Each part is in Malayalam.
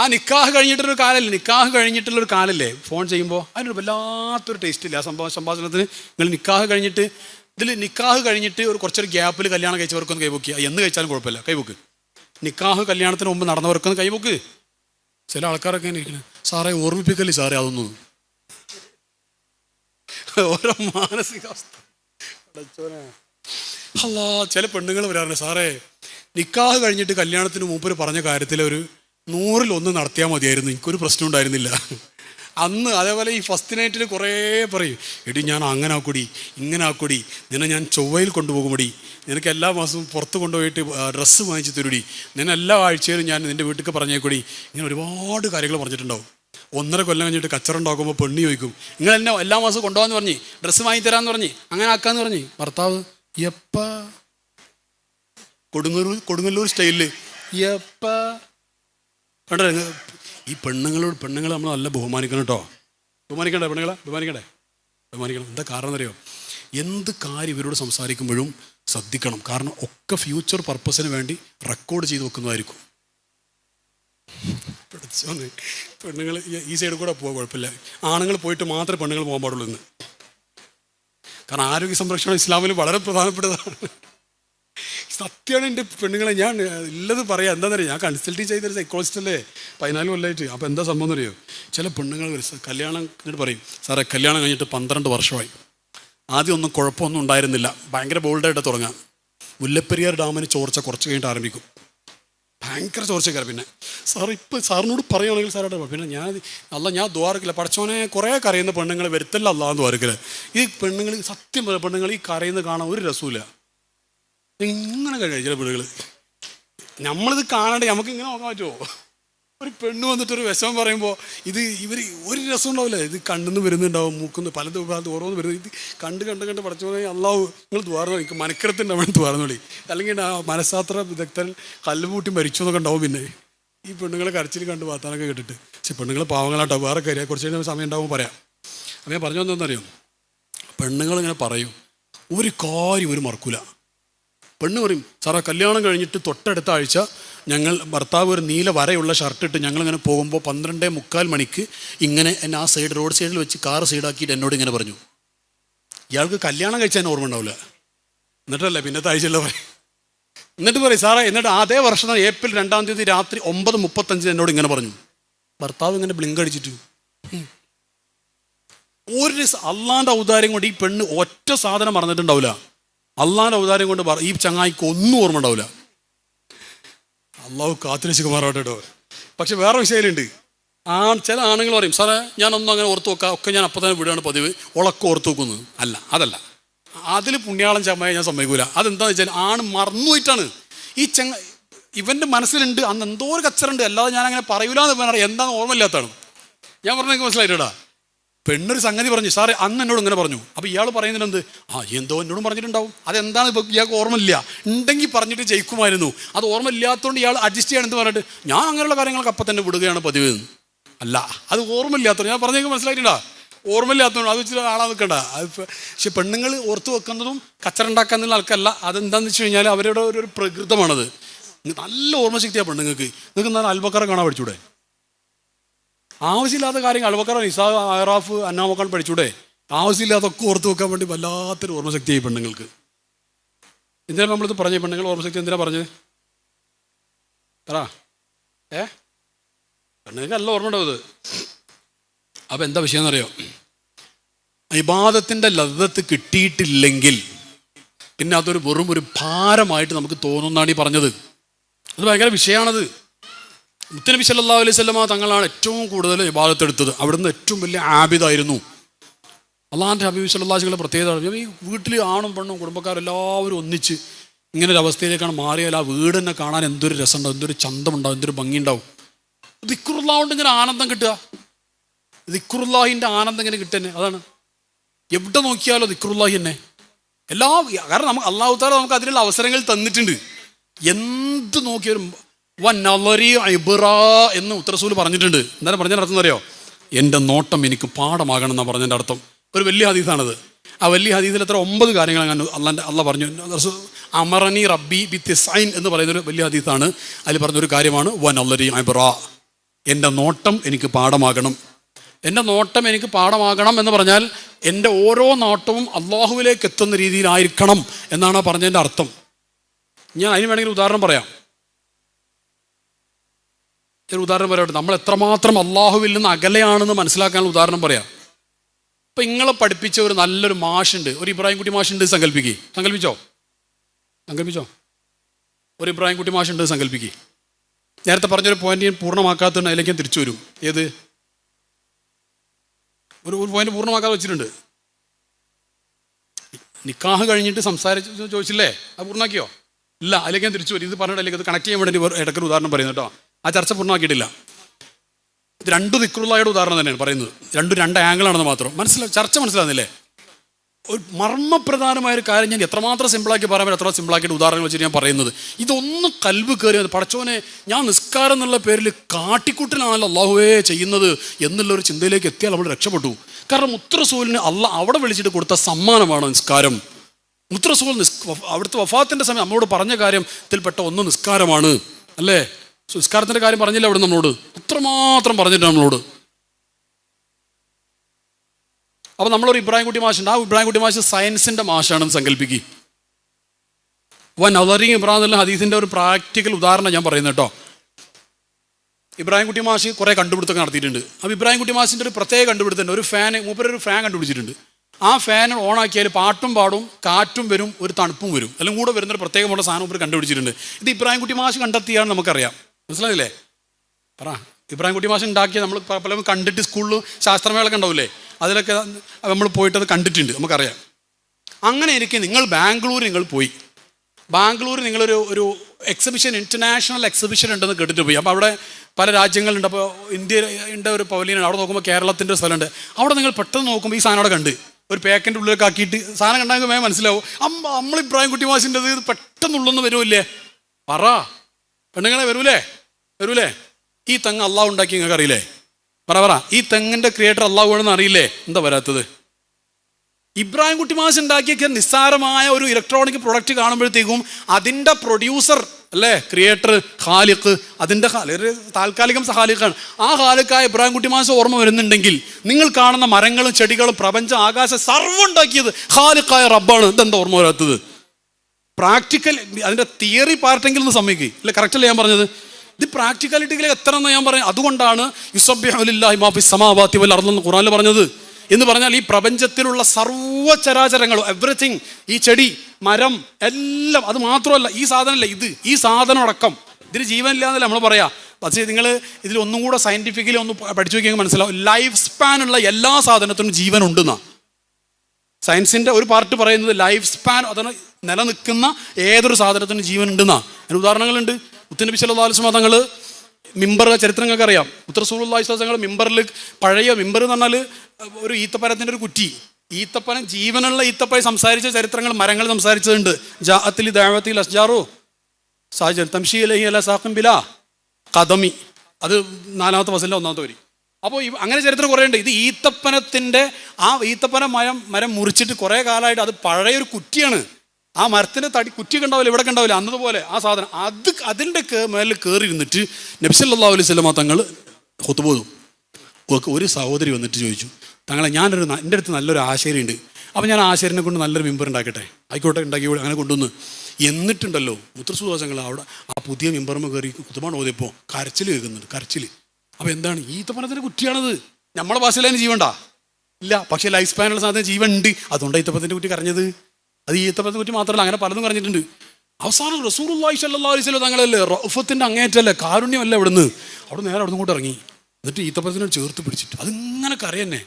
ആ നിക്കാഹ് കഴിഞ്ഞിട്ടൊരു കാലല്ലേ? നിക്കാഹ് കഴിഞ്ഞിട്ടുള്ളൊരു കാലല്ലേ? ഫോൺ ചെയ്യുമ്പോൾ അതിനൊരു വല്ലാത്തൊരു ടേസ്റ്റ് ഇല്ല ആ സംഭവ സംഭാഷണത്തിന്? നിങ്ങൾ നിക്കാഹ് കഴിഞ്ഞിട്ട് ഇതിൽ നിക്കാഹ് കഴിഞ്ഞിട്ട് ഒരു കുറച്ചൊരു ഗ്യാപ്പിൽ കല്യാണം കഴിച്ചവർക്കൊന്ന് കൈവക്കുക എന്ന് കഴിച്ചാലും കുഴപ്പമില്ല. കൈവക്ക് നിക്കാഹ് കല്യാണത്തിന് മുമ്പ് നടന്നവർക്കൊന്ന് കൈവക്ക് ചില ആൾക്കാരൊക്കെ ഇരിക്കുന്നത് സാറേ ഓർമ്മിപ്പിക്കല്ലേ സാറേ അതൊന്നും ഓരോ മാനസികാവസ്ഥ. അല്ല ചില പെണ്ണുങ്ങൾ വരാറുണ്ട്. സാറേ നിക്കാഹ് കഴിഞ്ഞിട്ട് കല്യാണത്തിന് മൂപ്പർ പറഞ്ഞ കാര്യത്തിൽ ഒരു നൂറിൽ ഒന്ന് നടത്തിയാൽ മതിയായിരുന്നു. എനിക്കൊരു പ്രശ്നം ഉണ്ടായിരുന്നില്ല. അന്ന് അതേപോലെ ഈ ഫസ്റ്റ് നൈറ്റിൽ കുറേ പറയും എടി ഞാൻ അങ്ങനെ ആക്കൂടി ഇങ്ങനെ ആക്കൂടി നിന്നെ ഞാൻ ചൊവ്വയിൽ കൊണ്ടുപോകുമടി നിനക്ക് എല്ലാ മാസവും പുറത്ത് കൊണ്ടുപോയിട്ട് ഡ്രസ്സ് വാങ്ങിച്ച് തരുടി നിന്നെ എല്ലാ ആഴ്ചയിലും ഞാൻ നിന്റെ വീട്ടിൽ പറഞ്ഞേക്കൂടി. ഇങ്ങനെ ഒരുപാട് കാര്യങ്ങൾ പറഞ്ഞിട്ടുണ്ടാവും. ഒന്നര കൊല്ലം കഴിഞ്ഞിട്ട് കച്ചറ ഉണ്ടാക്കുമ്പോൾ പെണ്ണി ചോദിക്കും നിങ്ങൾ എന്നെ എല്ലാ മാസവും കൊണ്ടുപോകാന്ന് പറഞ്ഞ് ഡ്രസ്സ് വാങ്ങി തരാമെന്ന് പറഞ്ഞ് അങ്ങനെ ആക്കാന്ന് പറഞ്ഞ്. ഭർത്താവ് എപ്പ കൊടുങ്ങല്ലൂർ കൊടുങ്ങല്ലൂർ സ്റ്റൈലിൽ എപ്പ കണ്ടോ ഈ പെണ്ണുങ്ങളോട് പെണ്ണുങ്ങളെ നമ്മൾ നല്ല ബഹുമാനിക്കണം കേട്ടോ. ബഹുമാനിക്കണ്ടേ പെണ്ണുങ്ങളെ? ബഹുമാനിക്കണ്ടേ? ബഹുമാനിക്കണം. എന്താ കാരണം എന്നറിയോ? എന്ത് കാര്യം ഇവരോട് സംസാരിക്കുമ്പോഴും ശ്രദ്ധിക്കണം. കാരണം ഒക്കെ ഫ്യൂച്ചർ പർപ്പസിന് വേണ്ടി റെക്കോർഡ് ചെയ്ത് വെക്കുന്നതായിരിക്കും. പഠിച്ചോന്ന് പെണ്ണുങ്ങൾ ഈ സൈഡിൽ കൂടെ പോകാൻ കുഴപ്പമില്ല. ആണുങ്ങൾ പോയിട്ട് മാത്രമേ പെണ്ണുങ്ങൾ പോകാൻ പാടുള്ളൂ ഇന്ന്. കാരണം ആരോഗ്യ സംരക്ഷണം ഇസ്ലാമിൽ വളരെ പ്രധാനപ്പെട്ടതാണ്. സത്യമാണ് എന്റെ പെണ്ണുങ്ങളെ. ഞാൻ ഉള്ളത് പറയാം. എന്താണെന്നറിയാം ഞാൻ കൺസൾട്ട് ചെയ്തൊരു സൈക്കോളജിസ്റ്റ് അല്ലേ? പതിനാല് കൊല്ലമായിട്ട് അപ്പോൾ എന്താ സംഭവം എന്നറിയോ? ചില പെണ്ണുങ്ങൾ കല്യാണം എന്നിട്ട് പറയും. സാറേ കല്യാണം കഴിഞ്ഞിട്ട് പന്ത്രണ്ട് വർഷമായി. ആദ്യം ഒന്നും കുഴപ്പമൊന്നും ഉണ്ടായിരുന്നില്ല. ഭയങ്കര ബോൾഡായിട്ട് തുടങ്ങാം. മുല്ലപ്പെരിയാർ ഡാമിന് ചോർച്ച കുറച്ച് കഴിഞ്ഞിട്ട് ആരംഭിക്കും. ഭയങ്കര ചോർച്ചക്കാർ പിന്നെ. സാർ ഇപ്പോൾ സാറിനോട് പറയുകയാണെങ്കിൽ സാറോട് പിന്നെ ഞാൻ അല്ല ഞാൻ ദ്വാരക്കില്ല. പഠിച്ചോനെ കുറേ കരയുന്ന പെണ്ണുങ്ങൾ വരുത്തല്ല അല്ലാന്ന് ദ്വാരക്കില്ല. ഈ പെണ്ണുങ്ങൾ സത്യം പെണ്ണുങ്ങൾ ഈ കരയുന്നത് കാണാൻ ഒരു രസമില്ല ഇങ്ങനെ കഴിയും ചില പെണ്ണുകൾ നമ്മളിത് കാണാണ്ട് നമുക്ക് ഇങ്ങനെ നോക്കാൻ പറ്റുമോ ഒരു പെണ്ണ് വന്നിട്ട് ഒരു വിഷമം പറയുമ്പോൾ ഇത് ഇവർ ഒരു രസം ഉണ്ടാവില്ല. ഇത് കണ്ണെന്ന് വരുന്നുണ്ടാവും മൂക്കുന്ന് പല പലതും ഓരോന്ന് വരുന്നത് ഇത് കണ്ട് കണ്ട് കണ്ട് പഠിച്ചു പഠിച്ചോനെ അള്ളാഹു നിങ്ങൾ ദ്വാരം എനിക്ക് മനക്കരത്തുണ്ടാവണം ദ്വാരം അല്ലെങ്കിൽ ആ മനഃശാസ്ത്ര വിദഗ്ധൻ കല്ലുപൂട്ടി മരിച്ചു എന്നൊക്കെ ഉണ്ടാവും പിന്നെ. ഈ പെണ്ണുങ്ങളെ കരച്ചിൽ കണ്ട് വാർത്താനൊക്കെ കേട്ടിട്ട്. പക്ഷെ പെണ്ണുങ്ങൾ പാവങ്ങളാട്ടോ. വേറെ കയറിയാൽ കുറച്ച് കഴിഞ്ഞാൽ സമയം ഉണ്ടാവും പറയാം. അപ്പം ഞാൻ പറഞ്ഞു വന്നതെന്നറിയോ പെണ്ണുങ്ങൾ ഇങ്ങനെ പറയും. ഒരു കാര്യം ഒരു മറക്കൂല. പെണ്ണ് പറയും സാറാ കല്യാണം കഴിഞ്ഞിട്ട് തൊട്ടടുത്ത ആഴ്ച ഞങ്ങൾ ഭർത്താവ് ഒരു നീല വരയുള്ള ഷർട്ട് ഇട്ട് ഞങ്ങളിങ്ങനെ പോകുമ്പോൾ പന്ത്രണ്ടേ മുക്കാൽ മണിക്ക് ഇങ്ങനെ എന്നെ ആ സൈഡ് റോഡ് സൈഡിൽ വെച്ച് കാർ സൈഡാക്കിയിട്ട് എന്നോട് ഇങ്ങനെ പറഞ്ഞു. ഇയാൾക്ക് കല്യാണം കഴിച്ചാൽ ഓർമ്മ ഉണ്ടാവില്ല. എന്നിട്ടല്ലേ പിന്നത്തെ ആഴ്ചയല്ല പറയും. എന്നിട്ട് പറയും സാറേ എന്നിട്ട് അതേ വർഷം ഏപ്രിൽ രണ്ടാം തീയതി രാത്രി ഒമ്പത് മുപ്പത്തഞ്ചിന് എന്നോട് ഇങ്ങനെ പറഞ്ഞു. ഭർത്താവ് ഇങ്ങനെ ബ്ലിങ്ക് അടിച്ചിട്ട്. ഒരു അള്ളാന്റെ ഔദാര്യം കൊണ്ട് ഈ പെണ്ണ് ഒറ്റ സാധനം മറന്നിട്ടുണ്ടാവില്ല. അള്ളാന്റെ അവതാരം കൊണ്ട് ഈ ചങ്ങായിക്ക് ഒന്നും ഓർമ്മ ഉണ്ടാവില്ല അള്ളാഹു കാത്തിരച്ച് കുമാറാവട്ടെ കേട്ടോ പക്ഷെ വേറെ വിഷയമുണ്ട് ആ ചില ആണുങ്ങൾ പറയും സാറേ ഞാനൊന്നും അങ്ങനെ ഓർത്ത് വെക്കാം. ഒക്കെ ഞാൻ അപ്പം തന്നെ വിടുകയാണ് പതിവ്. ഉളക്കം ഓർത്ത് വെക്കുന്നത് അല്ല അതല്ല. അതിൽ പുണ്യാളം ചമ്മയെ ഞാൻ സമ്മതിക്കൂല. അതെന്താണെന്ന് വെച്ചാൽ ആണ് മറന്നുപോയിട്ടാണ് ഈ ചെങ്ങ ഇവന്റെ മനസ്സിലുണ്ട്. അന്ന് എന്തോ ഒരു കച്ചറുണ്ട്. അല്ലാതെ ഞാൻ അങ്ങനെ പറയൂല എന്ന് പറഞ്ഞാൽ എന്താണെന്ന് ഓർമ്മയില്ലാത്തതാണ്. ഞാൻ പറഞ്ഞെങ്കിൽ മനസ്സിലായിട്ടാ പെണ്ണൊരു സംഗതി പറഞ്ഞു സാറേ അന്ന് എന്നോട് ഇങ്ങനെ പറഞ്ഞു. അപ്പോൾ ഇയാൾ പറയുന്നത് എന്ത്? ആ എന്തോ എന്നോടും പറഞ്ഞിട്ടുണ്ടാവും. അതെന്താണ് ഇപ്പോൾ ഇയാൾക്ക് ഓർമ്മയില്ല. ഉണ്ടെങ്കിൽ പറഞ്ഞിട്ട് ജയിക്കുമായിരുന്നു. അത് ഓർമ്മയില്ലാത്തതുകൊണ്ട് ഇയാൾ അഡ്ജസ്റ്റ് ചെയ്യാൻ എന്ത് പറഞ്ഞിട്ട് ഞാൻ അങ്ങനെയുള്ള കാര്യങ്ങളൊക്കെ അപ്പം തന്നെ വിടുകയാണ് പതിവ്. അല്ല അത് ഓർമ്മയില്ലാത്തതുകൊണ്ട് ഞാൻ പറഞ്ഞെങ്കിൽ മനസ്സിലായിട്ടുണ്ടാ ഓർമ്മയില്ലാത്തതുകൊണ്ട് അത് വെച്ചിട്ട് ആളാ നിൽക്കണ്ട അത് പക്ഷെ പെണ്ണുങ്ങൾ ഓർത്ത് വെക്കുന്നതും കച്ചറുണ്ടാക്കാന്നുള്ള ആൾക്കല്ല. അതെന്താണെന്ന് വെച്ച് കഴിഞ്ഞാൽ അവരുടെ ഒരു ഒരു പ്രകൃതമാണത്. നല്ല ഓർമ്മശക്തിയാണ് പെണ്ണുങ്ങൾക്ക്. നിങ്ങൾക്ക് എന്നാൽ അൽബക്കറ കാണാൻ പഠിച്ചൂടെ? ആവശ്യമില്ലാത്ത കാര്യങ്ങൾ. അൽബക്കറ നിസാ അറാഫ് അന്നാമക്കാൻ പഠിച്ചൂടെ. ആവശ്യമില്ലാതൊക്കെ ഓർത്ത് വെക്കാൻ വേണ്ടി വല്ലാത്തൊരു ഓർമ്മശക്തി ഈ പെണ്ണുങ്ങൾക്ക്. എന്തിനാണ് നമ്മളിത് പറഞ്ഞ? പെണ്ണുങ്ങൾ ഓർമ്മശക്തി എന്തിനാ പറഞ്ഞത് പറ. ഏ? പെണ്ണുങ്ങൾക്ക് ഓർമ്മ ഉണ്ടാവും ഇത്. അപ്പം എന്താ വിഷയം എന്നറിയോ ഇബാദത്തിന്റെ ലതത്ത് കിട്ടിയിട്ടില്ലെങ്കിൽ പിന്നെ അതൊരു വെറും ഒരു ഭാരമായിട്ട് നമുക്ക് തോന്നുന്നാണ് ഈ പറഞ്ഞത്. അത് ഭയങ്കര വിഷയമാണത് മുത്തനബി സല്ലാ അലൈഹി സ്വലമ തങ്ങളാണ് ഏറ്റവും കൂടുതൽ ഇബാദത്ത് എടുത്തത്. അവിടുന്ന് ഏറ്റവും വലിയ ആബിദായിരുന്നു. അള്ളാഹാന്റെ ഹബീബ് സല്ലാസികളുടെ പ്രത്യേകത വീട്ടിൽ ആണും പെണ്ണും കുടുംബക്കാരും എല്ലാവരും ഒന്നിച്ച് ഇങ്ങനെ ഒരു അവസ്ഥയിലേക്കാണ് മാറിയാൽ ആ വീട് തന്നെ കാണാൻ എന്തൊരു രസമുണ്ടാവും എന്തൊരു ചന്തമുണ്ടാവും എന്തൊരു ഭംഗിയുണ്ടാവും. ദിക്കുറുള്ള കൊണ്ട് ഇങ്ങനെ ആനന്ദം കിട്ടുക. ദിക്കുറുല്ലാഹിന്റെ ആനന്ദം ഇങ്ങനെ കിട്ടുന്നെ അതാണ്. എവിടെ നോക്കിയാലോ ദിക്കുറുല്ലാഹി തന്നെ. എല്ലാ കാരണം നമുക്ക് അള്ളാഹു താല നമുക്ക് അതിനുള്ള അവസരങ്ങൾ തന്നിട്ടുണ്ട്. എന്ത് നോക്കിയാലും എന്ന് ഉത്തരസൂൽ പറഞ്ഞിട്ടുണ്ട്. എന്താണ് പറഞ്ഞതിന്റെ അർത്ഥം അറിയോ എന്റെ നോട്ടം എനിക്ക് പാഠമാകണം എന്നാണ് പറഞ്ഞതിന്റെ അർത്ഥം. ഒരു വലിയ ഹദീസാണത്. ആ വലിയ ഹദീസിൽ എത്ര ഒമ്പത് കാര്യങ്ങൾ അങ്ങനെ അള്ളാന്റെ അള്ള പറഞ്ഞു. അമറനി റബ്ബി ബി തിസൈൻ എന്ന് പറയുന്നൊരു വലിയ ഹദീസാണ്. അതിൽ പറഞ്ഞൊരു കാര്യമാണ് വൻ അല്ലരി ഇബ്റ. എന്റെ നോട്ടം എനിക്ക് പാഠമാകണം. എന്റെ നോട്ടം എനിക്ക് പാഠമാകണം എന്ന് പറഞ്ഞാൽ എന്റെ ഓരോ നോട്ടവും അള്ളാഹുവിലേക്ക് എത്തുന്ന രീതിയിലായിരിക്കണം എന്നാണ് പറഞ്ഞതിന്റെ അർത്ഥം. ഞാൻ അതിന് വേണമെങ്കിൽ ഉദാഹരണം പറയാം. ഒരു ഉദാഹരണം പറയട്ടെ. നമ്മൾ എത്രമാത്രം അള്ളാഹുവിൽ നിന്ന് അകലെയാണെന്ന് മനസ്സിലാക്കാനുള്ള ഉദാഹരണം പറയാം. ഇപ്പം നിങ്ങളെ പഠിപ്പിച്ച ഒരു നല്ലൊരു മാഷുണ്ട്. ഒരു ഇബ്രാഹിം കുട്ടി മാഷുണ്ട് സങ്കല്പിക്കേ സങ്കല്പിച്ചോ സങ്കല്പിച്ചോ ഒരു ഇബ്രാഹിം കുട്ടി മാഷുണ്ട് സങ്കല്പിക്കേ നേരത്തെ പറഞ്ഞൊരു പോയിന്റ് ഞാൻ പൂർണമാക്കാത്തതുകൊണ്ട് അതിലേക്ക് ഞാൻ തിരിച്ചു വരും. ഏത്? ഒരു ഒരു പോയിന്റ് പൂർണമാക്കാതെ വെച്ചിട്ടുണ്ട്. നിക്കാഹ് കഴിഞ്ഞിട്ട് സംസാരിച്ചു ചോദിച്ചില്ലേ? അത് പൂർണമാക്കിയോ? ഇല്ല അതിലേക്ക് ഞാൻ തിരിച്ചു വരും. ഇത് പറഞ്ഞിട്ട് അല്ലെങ്കിൽ അത് കണക്ട് ചെയ്യാൻ വേണ്ടി ഇടക്കൊരു ഉദാഹരണം പറയുന്നു കേട്ടോ. ആ ചർച്ച പൂർണമാക്കിയിട്ടില്ല. രണ്ട് ദിക്റുള്ളയുടെ ഉദാഹരണം തന്നെയാണ് പറയുന്നത്. രണ്ടും രണ്ട് ആംഗിളാണെന്ന് മാത്രം. മനസ്സിലാവും ചർച്ച മനസ്സിലാകുന്നില്ലേ? ഒരു മർമ്മപ്രധാനമായ ഒരു കാര്യം ഞാൻ എത്രമാത്രം സിമ്പിളാക്കി പറയാൻ പറ്റും എത്ര സിമ്പിളാക്കിയിട്ട് ഉദാഹരണം വെച്ചിട്ട് ഞാൻ പറയുന്നത്. ഇതൊന്നും കൽവ് കയറി പടച്ചോനെ ഞാൻ നിസ്കാരം എന്നുള്ള പേരിൽ കാട്ടിക്കൂട്ടിലാണല്ലോ അള്ളാഹുവേ ചെയ്യുന്നത് എന്നുള്ള ഒരു ചിന്തയിലേക്ക് എത്തിയാൽ നമ്മൾ രക്ഷപ്പെട്ടു. കാരണം മുത്രസൂലിന് അല്ല അവിടെ വിളിച്ചിട്ട് കൊടുത്ത സമ്മാനമാണ് നിസ്കാരം. മുത്രസൂൽ നിസ് അവിടുത്തെ വഫാത്തിന്റെ സമയം നമ്മളോട് പറഞ്ഞ കാര്യത്തിൽപ്പെട്ട ഒന്ന് നിസ്കാരമാണ്. അല്ലേ? നിസ്കാരത്തിന്റെ കാര്യം പറഞ്ഞില്ല അവിടെ നമ്മളോട്. അത്രമാത്രം പറഞ്ഞിട്ട് നമ്മളോട്. അപ്പോൾ നമ്മളൊരു ഇബ്രാഹിം കുട്ടി മാഷുണ്ട്. ആ ഇബ്രാഹിം കുട്ടി മാഷ് സയൻസിന്റെ മാഷാണെന്ന് സങ്കല്പിക്കുക വൻ നദറിങ് ഇബ്രാഹിം എന്നുള്ള ഹദീസിന്റെ ഒരു പ്രാക്ടിക്കൽ ഉദാഹരണം ഞാൻ പറയുന്നത് കേട്ടോ. ഇബ്രാഹിം കുട്ടി മാഷ് കുറേ കണ്ടുപിടുത്തം നടത്തിയിട്ടുണ്ട്. അപ്പോൾ ഇബ്രാഹിം കുട്ടി മാഷിന്റെ ഒരു പ്രത്യേക കണ്ടുപിടുത്തം ഒരു ഫാൻ മൂപ്പര് ഒരു ഫാൻ കണ്ടുപിടിച്ചിട്ടുണ്ട്. ആ ഫാൻ ഓണാക്കിയാൽ പാട്ടും പാടും കാറ്റും വരും ഒരു തണുപ്പും വരും. എല്ലാം കൂടെ വരുന്നൊരു പ്രത്യേകമുള്ള സാധനം മൂപ്പര് കണ്ടുപിടിച്ചിട്ടുണ്ട്. ഇത് ഇബ്രാഹിം കുട്ടി മാഷ് കണ്ടെത്തിയാണ് നമുക്കറിയാം. മനസ്സിലായില്ലേ? പറ. ഇബ്രാഹിം കുട്ടി മാഷ് ഉണ്ടാക്കിയ നമ്മൾ പലരും കണ്ടിട്ട് സ്കൂളിൽ ശാസ്ത്രമേളൊക്കെ ഉണ്ടാവില്ലേ അതിലൊക്കെ നമ്മൾ പോയിട്ട് അത് കണ്ടിട്ടുണ്ട് നമുക്കറിയാം. അങ്ങനെ ഇരിക്കെ നിങ്ങൾ ബാംഗ്ലൂർ നിങ്ങൾ പോയി. ബാംഗ്ലൂർ നിങ്ങളൊരു ഒരു എക്സിബിഷൻ ഇന്റർനാഷണൽ എക്സിബിഷൻ ഉണ്ടെന്ന് കേട്ടിട്ട് പോയി. അപ്പോൾ അവിടെ പല രാജ്യങ്ങളുണ്ട്. അപ്പോൾ ഇന്ത്യയുടെ ഒരു പവലിയൻ അവിടെ നോക്കുമ്പോൾ കേരളത്തിന്റെ ഒരു സ്ഥലമുണ്ട്. അവിടെ നിങ്ങൾ പെട്ടെന്ന് നോക്കുമ്പോൾ ഈ സാധനം അവിടെ കണ്ട്. ഒരു പാക്കിന്റെ ഉള്ളിലേക്ക് ആക്കിയിട്ട് സാധനം കണ്ടാൽ വേഗം മനസ്സിലാവും. അമ്മ നമ്മൾ ഇബ്രാഹിം കുട്ടി മാഷിന്റെ ഇത് പെട്ടെന്നുള്ളൊന്നും വരുമില്ലേ പറ. പെണ്ണുങ്ങളെ വരൂലേ? വരൂലേ? ഈ തെങ്ങ് അള്ളാഹ് ഉണ്ടാക്കി നിങ്ങൾക്ക് അറിയില്ലേ? പറ പറ. ഈ തെങ്ങിന്റെ ക്രിയേറ്റർ അള്ളാഹു ആണെന്ന് അറിയില്ലേ? എന്താ വരാത്തത്? ഇബ്രാഹിം കുട്ടി മാസ് ഉണ്ടാക്കിയ നിസ്സാരമായ ഒരു ഇലക്ട്രോണിക് പ്രൊഡക്റ്റ് കാണുമ്പോഴത്തേക്കും അതിന്റെ പ്രൊഡ്യൂസർ അല്ലേ? ക്രിയേറ്റർ ഖാലിഖ് അതിന്റെ താൽക്കാലികം ഖാലിഖാണ്. ആ ഖാലിഖായ ഇബ്രാഹിം കുട്ടി മാസ് ഓർമ്മ വരുന്നുണ്ടെങ്കിൽ നിങ്ങൾ കാണുന്ന മരങ്ങളും ചെടികളും പ്രപഞ്ചം ആകാശ സർവം ഉണ്ടാക്കിയത് ഖാലിഖായ റബ്ബാണ്. ഇതെന്താ ഓർമ്മ വരാത്തത്? പ്രാക്ടിക്കൽ അതിന്റെ തിയറി പാർട്ടെങ്കിലും ഒന്ന് സമ്മതിക്കുക ഇല്ല കറക്റ്റ് അല്ലേ ഞാൻ പറഞ്ഞത്? ഇത് പ്രാക്ടിക്കാലിറ്റിയിൽ എത്ര എന്ന് ഞാൻ പറഞ്ഞു അതുകൊണ്ടാണ് യുസബ്ബിഹുലില്ലാഹി മാഫി സമാവാത്തി വല്ല അർദ് എന്ന് ഖുറാനിൽ പറഞ്ഞത്. എന്ന് പറഞ്ഞാൽ ഈ പ്രപഞ്ചത്തിലുള്ള സർവചരാചരങ്ങളും എവറിഥിങ് ഈ ചെടി മരം എല്ലാം അത് മാത്രമല്ല ഈ സാധനമല്ല ഇത് ഈ സാധനം അടക്കം ഇതിന് ജീവനില്ല എന്നല്ല നമ്മൾ പറയാ. പക്ഷേ നിങ്ങൾ ഇതിൽ ഒന്നും കൂടെ സയന്റിഫിക്കലി ഒന്ന് പഠിച്ചു നോക്കിയെങ്കിൽ മനസ്സിലാവും. ലൈഫ് സ്പാൻ ഉള്ള എല്ലാ സാധനത്തിനും ജീവൻ ഉണ്ടെന്നാണ് സയൻസിന്റെ ഒരു പാർട്ട് പറയുന്നത് ലൈഫ് സ്പാൻ അതാണ് നിലനിൽക്കുന്ന ഏതൊരു സാധനത്തിനും ജീവൻ ഉണ്ടെന്നാണ് അതിന് ഉദാഹരണങ്ങളുണ്ട്. മുത്തനബി വസല്ലം തങ്ങൾ മിമ്പർ ചരിത്രങ്ങൾക്ക് അറിയാം. ഉത്തരസൂലുള്ളാഹി തങ്ങൾ മിമ്പറിൽ പഴയ മിമ്പർ എന്ന് പറഞ്ഞാൽ ഒരു ഈത്തപ്പനത്തിന്റെ ഒരു കുറ്റി. ഈത്തപ്പനം ജീവനുള്ള ഈത്തപ്പായി സംസാരിച്ച ചരിത്രങ്ങൾ മരങ്ങൾ സംസാരിച്ചതുണ്ട്. ജാഅത്തിൽ ദാവത്തിൽ അസ്ജാറോ സാഹചര്യം തംഷി അലഹി അല്ല സാഹം ബില കദമി. അത് നാലാമത്തെ വസല്ല ഒന്നാമത്തെ വരി. അപ്പോൾ അങ്ങനെ ചരിത്രം കുറേ ഉണ്ട് ഇത് ഈത്തപ്പനത്തിന്റെ ആ ഈത്തപ്പന മരം മരം മുറിച്ചിട്ട് കുറേ കാലമായിട്ട് അത് പഴയൊരു കുറ്റിയാണ്. ആ മരത്തിന്റെ തടി കുറ്റിയൊക്കെ ഉണ്ടാവില്ല ഇവിടെ ഉണ്ടാവില്ല അന്നതുപോലെ ആ സാധനം. അത് അതിന്റെ മേലിൽ കയറി ഇരുന്നിട്ട് നബ്സല്ലാ അലൈഹി സ്വലമ തങ്ങൾ ഹൊത്തുപോതും ഒരു സഹോദരി വന്നിട്ട് ചോദിച്ചു തങ്ങളെ ഞാനൊരു എന്റെ അടുത്ത് നല്ലൊരു ആശയമുണ്ട് അപ്പോൾ ഞാൻ ആശയനെ കൊണ്ട് നല്ലൊരു മെമ്പർ ഉണ്ടാക്കട്ടെ? ആയിക്കോട്ടെ ഉണ്ടാക്കി അങ്ങനെ കൊണ്ടുവന്ന് എന്നിട്ടുണ്ടല്ലോ മുത്രസുദോഷങ്ങൾ അവിടെ ആ പുതിയ മെമ്പർമ കയറി കുത്തുമാണ് ഓതിയപ്പോൾ കരച്ചിൽ കേൾക്കുന്നുണ്ട് കരച്ചിൽ അപ്പോൾ എന്താണ്? ഈ തപ്പനത്തിന്റെ കുറ്റിയാണത്. നമ്മളെ ഭാഷയിൽ അതിന് ജീവണ്ട ഇല്ല പക്ഷേ ലൈഫ് സ്പാനുള്ള സാധനം ജീവൻ ഉണ്ട്. അതുകൊണ്ടാണ് ഈത്തപ്പത്തിന്റെ കുറ്റി കരഞ്ഞത്. അത് ഈ ഈത്തപ്പത്തിനെ കുറ്റി മാത്രമല്ല അങ്ങനെ പലതും പറഞ്ഞിട്ടുണ്ട്. അവസാനം അലൈഹി വസല്ലം തങ്ങളല്ലേ റഫത്തിന്റെ അങ്ങേറ്റല്ലേ കാരുണ്യമല്ല ഇവിടുന്ന് അവിടെ നേരെ അവിടെ കൂടെ ഇറങ്ങി. എന്നിട്ട് ഈത്തപ്പത്തിനോട് ചേർത്ത് പിടിച്ചിട്ട്. അതിങ്ങനെ കരയന്നെ.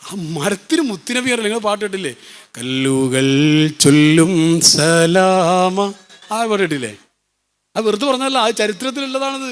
ആ മരത്തിന് മുത്തിനബി അറിയില്ല നിങ്ങൾ പാട്ടിട്ടില്ലേ കല്ലുകൾ ചൊല്ലും സലാമ. ആ പാട്ടിട്ടില്ലേ അത് വെറുതെ പറഞ്ഞല്ല ആ ചരിത്രത്തിലുള്ളതാണത്.